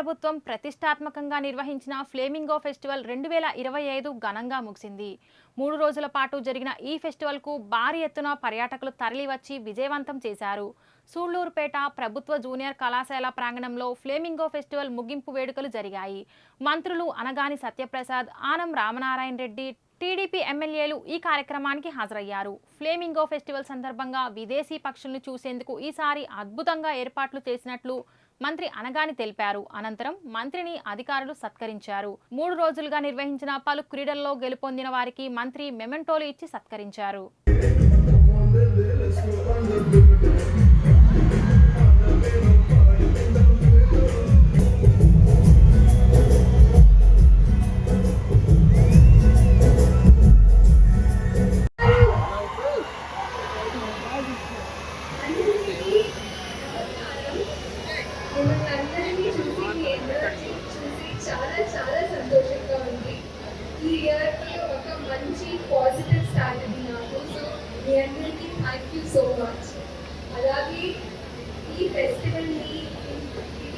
ప్రభుత్వం ప్రతిష్టాత్మకంగా నిర్వహించిన ఫ్లేమింగో ఫెస్టివల్ రెండు వేల ఇరవై ఐదు ఘనంగా ముగిసింది. మూడు రోజుల పాటు జరిగిన ఈ ఫెస్టివల్కు భారీ ఎత్తున పర్యాటకులు తరలివచ్చి విజయవంతం చేశారు. సూళ్ళూరుపేట ప్రభుత్వ జూనియర్ కళాశాల ప్రాంగణంలో ఫ్లేమింగో ఫెస్టివల్ ముగింపు వేడుకలు జరిగాయి. మంత్రులు అనగాని సత్యప్రసాద్ ఆనం రామనారాయణ రెడ్డి టీడీపీ ఎమ్మెల్యేలు ఈ కార్యక్రమానికి హాజరయ్యారు. ఫ్లేమింగో ఫెస్టివల్ సందర్భంగా విదేశీ పక్షుల్ని చూసేందుకు ఈసారి అద్భుతంగా ఏర్పాట్లు చేసినట్లు మంత్రి అనగాని తెలిపారు. అనంతరం మంత్రిని అధికారులు సత్కరించారు. మూడు రోజులుగా నిర్వహించిన పలు క్రీడల్లో గెలుపొందిన వారికి మంత్రి మెమెంటోలు ఇచ్చి సత్కరించారు.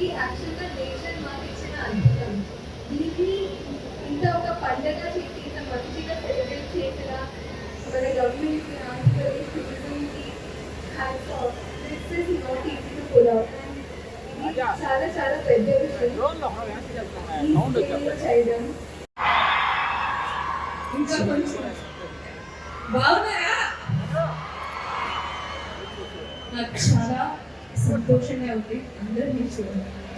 ఇది యాక్చువల్గా నేచర్ మాకు ఇచ్చిన అద్భుతం దీన్ని ఇంత ఒక పండగ చేసి ఇంత మంచిగా సెలబ్రేట్ చేసిన మన గవర్నమెంట్కి Andhra Pradesh టూరిజంకి hats off this is not easy to pull out ఇది చాలా చాలా పెద్ద విషయం. ఈ స్టేజ్లో చేయడం. ఇంకా కొంచెం. బాగున్నారా? నాకు చాలా సంతోషంగా ఉంది. అందరినీ చూ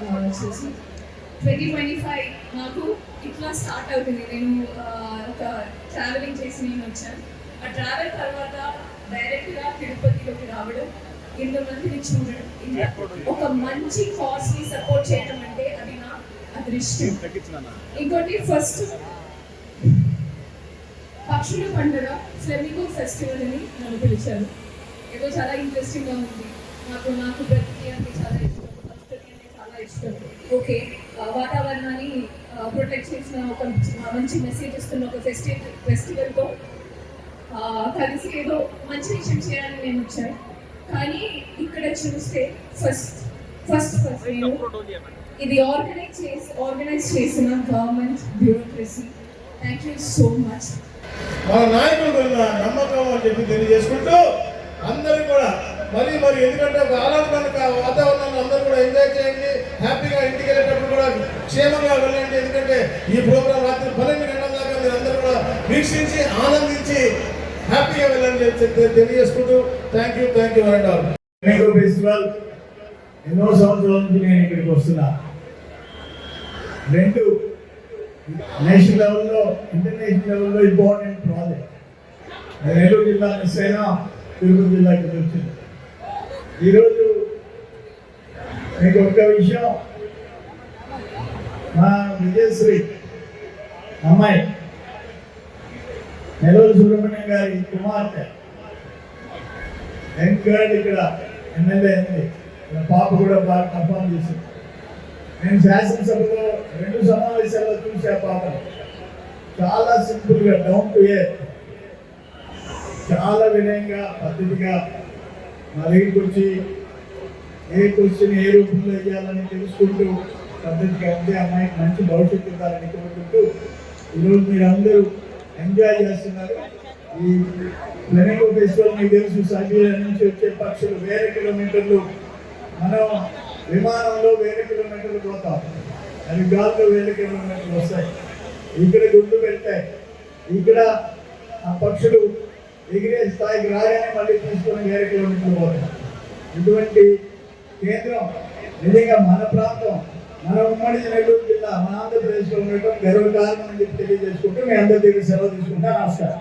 ఆ, చూసి. ట్వంటీ ట్వంటీ ఫైవ్ నాకు ఇట్లా స్టార్ట్ అవుతుంది. నేను ఒక ట్రావెలింగ్ చేసి నేను వచ్చాను. ఆ ట్రావెల్ తర్వాత డైరెక్ట్గా తిరుపతిలోకి రావడం ఇంతమందిని చూడడం ఒక మంచి కాజ్ని సపోర్ట్ చేయడం అంటే అది నా అదృష్టం. ఇంకోటి ఫస్ట్ పక్షుల పండుగ ఫ్లెమింగో ఫెస్టివల్ అని నన్ను పిలిచారు. ఏదో చాలా ఇంట్రెస్టింగ్గా ఉంది. నాకు నాకు ప్రకృతి అంటే చాలా ఇష్టం ప్రకృతి అంటే చాలా ఇష్టం. ఓకే వాతావరణాన్ని ప్రొటెక్ట్ చేసిన ఒక మంచి మెసేజ్ ఇస్తున్న ఒక ఫెస్టివల్ ఫెస్టివల్తో కలిసి ఏదో మంచి విషయం చేయాలని నేను వచ్చాను. కానీ ఇక్కడ చూస్తే ఫస్ట్ ఫస్ట్ ఫస్ట్ ఇది ఆర్గనైజ్ చేసి ఆర్గనైజ్ చేసిన government bureaucracy thank you so much మన నాయకుల నమ్మకం అని చెప్పి తెలియజేసుకుంటూ అందరూ కూడా మరి మరి ఎందుకంటే ఒక ఆహ్లాదకర వాతావరణాన్ని అందరూ కూడా ఎంజాయ్ చేయండి. హ్యాపీగా ఇంటికి వెళ్ళేటప్పుడు కూడా క్షేమంగా వెళ్ళండి. ఎందుకంటే ఈ ప్రోగ్రాం రాత్రి పన్నెండు గంటల దాకా మీరు అందరూ కూడా వీక్షించి ఆనందించి హ్యాపీగా వెళ్ళండి అని తెలియజేసుకుంటూ thank you thank you and all festival ఎన్నో సంవత్సరాల నుంచి నేను ఇక్కడికి వస్తున్నా. రెండు నేషనల్ లెవెల్లో ఇంటర్నేషనల్ లెవెల్లో ఇంపార్టెంట్ ప్రాజెక్ట్ నెల్లూరు జిల్లా మిస్ అయినా తిరుపతి జిల్లాకి వచ్చింది. ఈరోజు మీకు ఒక్క విషయం. మా విజయశ్రీ అమ్మాయి నెల్లూరు సుబ్రహ్మణ్యం గారి కుమార్తె. వెంకట్ ఇక్కడ ఎమ్మెల్యే అయింది. పాప కూడా బాగా పర్ఫామ్ చేసింది. నేను శాసనసభలో రెండు సమావేశాల్లో చూసా పాపను. చాలా సింపుల్గా డౌన్ టు ఏ చాలా వినయంగా పద్ధతిగా మా దగ్గరికి వచ్చి ఏ క్వశ్చన్ ఏ రూపంలో వేయాలని తెలుసుకుంటూ పద్ధతిగా ఉంటే అమ్మాయికి మంచి భవిష్యత్తు ఇవ్వాలని కోరుకుంటూ ఈరోజు మీరు అందరూ ఎంజాయ్ చేస్తున్నారు. ఈ ఫ్లెమింగో ఫెస్టివల్ మీకు తెలుసు సైబీరియా నుంచి వచ్చే పక్షులు వేరే కిలోమీటర్లు. మనం విమానంలో వేరే కిలోమీటర్లు పోతాం. అవి గాల్లో వేరే కిలోమీటర్లు వస్తాయి. ఇక్కడ గుడ్లు పెడతాయి ఇక్కడ ఆ పక్షులు ఎగిరే స్థాయికి రాగానే మళ్ళీ తీసుకొని వేరే కిలోమీటర్లు పోతాయి. ఇటువంటి కేంద్రం నిజంగా మన ప్రాంతం మన ఉమ్మడి నెల్లూరు జిల్లా మన ఆంధ్రప్రదేశ్లో ఉండటం గర్వకారణం అని చెప్పి తెలియజేసుకుంటూ మీ అందరి దగ్గర సెలవు తీసుకుంటా నమస్కారం.